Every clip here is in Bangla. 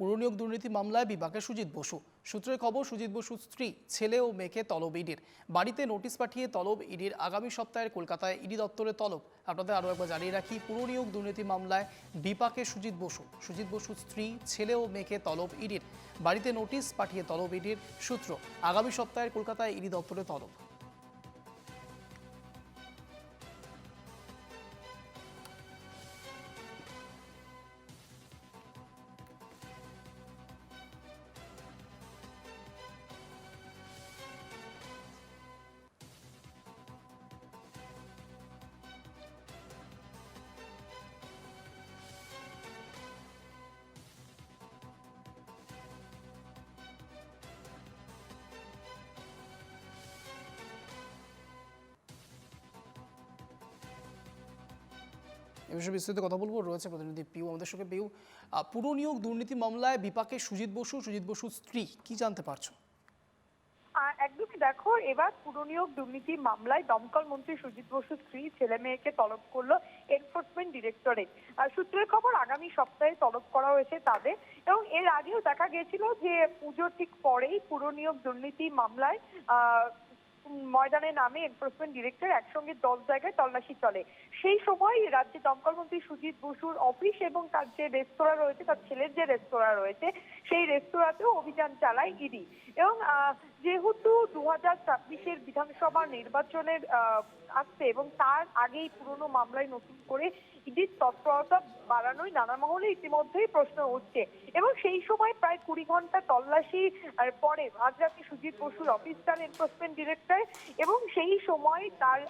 পুরনিয়োগ দুর্নীতি মামলায় বিভাগে সুজিত বসু। সূত্রের খবর, সুজিত বসুর স্ত্রী, ছেলে ও মেয়েকে তলব ইডির। বাড়িতে নোটিশ পাঠিয়ে তলব ইডির আগামী সপ্তাহের কলকাতায় ইডি দপ্তরে তলব। আপনাদের আরও একবার জানিয়ে রাখি, পুরনিয়োগ দুর্নীতি মামলায় বিপাকে সুজিত বসু। সুজিত বসুর স্ত্রী, ছেলে ও মেয়েকে তলব ইডির। বাড়িতে নোটিশ পাঠিয়ে তলব ইডির সূত্র। আগামী সপ্তাহের কলকাতায় ইডি দপ্তরে তলব। এ বিষয়ে বিস্তারিত কথা বলব। রয়েছে প্রতিনিধি পিউ আমাদের সঙ্গে। পিউ আহ, পুরনিয়োগ দুর্নীতি মামলায় বিপাকে সুজিত বসু সুজিত বসুর স্ত্রী কি জানতে পারছ? একদমই দেখো এবার পুরনিয়োগ দুর্নীতি মামলায় দমকল মন্ত্রী সুজিত বসুর স্ত্রী ছেলে মেয়েকে তলব করল এনফোর্সমেন্ট ডিরেক্টরেট সূত্রের খবর আগামী সপ্তাহে তলব করা হয়েছে তাদের এবং এর আগেও দেখা গেছিল যে পুজো ঠিক পরেই পুরনিয়োগ দুর্নীতি মামলায় ময়দানে নামে এনফোর্সমেন্ট ডিরেক্টর একসঙ্গে দশ জায়গায় তল্লাশি চলে। সেই সময় রাজ্যে দমকল মন্ত্রী সুজিত বসুর অফিস এবং তার যে রেস্তোরাঁ রয়েছে, তার ছেলের যে রেস্তোরাঁ রয়েছে, সেই রেস্তোরাঁতেও অভিযান চালায় ইডি। এবং যেহেতু দু হাজার ছাব্বিশের বিধানসভা নির্বাচনের আসছে এবং তার আগেই পুরনো মামলায় নতুন করে ইডির তৎপরতা বাড়ানোই নানা মহলে ইতিমধ্যেই প্রশ্ন উঠছে। এবং সেই সময় প্রায় কুড়ি ঘণ্টা তল্লাশি পরে আজ রাতে সুজিত বসুর অফিস তার এনফোর্সমেন্ট ডিরেক্টর এবং সেই সময় তার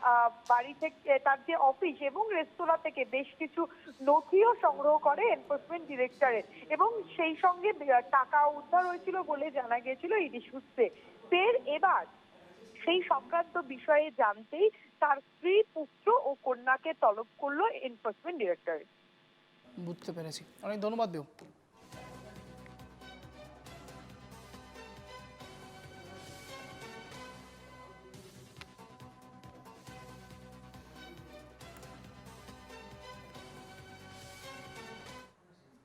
বাড়ি থেকে, তার যে অফিস এবং রেস্তোরাঁ থেকে বেশ কিছু নথিও সংগ্রহ করে এনফোর্সমেন্ট ডিরেক্টরের এবং সেই সঙ্গে টাকা উদ্ধার হয়েছিল বলে জানা গিয়েছিল ইডি সূত্রে ফের এবার সেই সংক্রান্ত বিষয়ে জানতেই তার স্ত্রী, পুত্র ও কন্যাকে তলব করল এনফোর্সমেন্ট ডিরেক্টরেট বুঝতে পেরেছি। অনেক ধন্যবাদ পিউ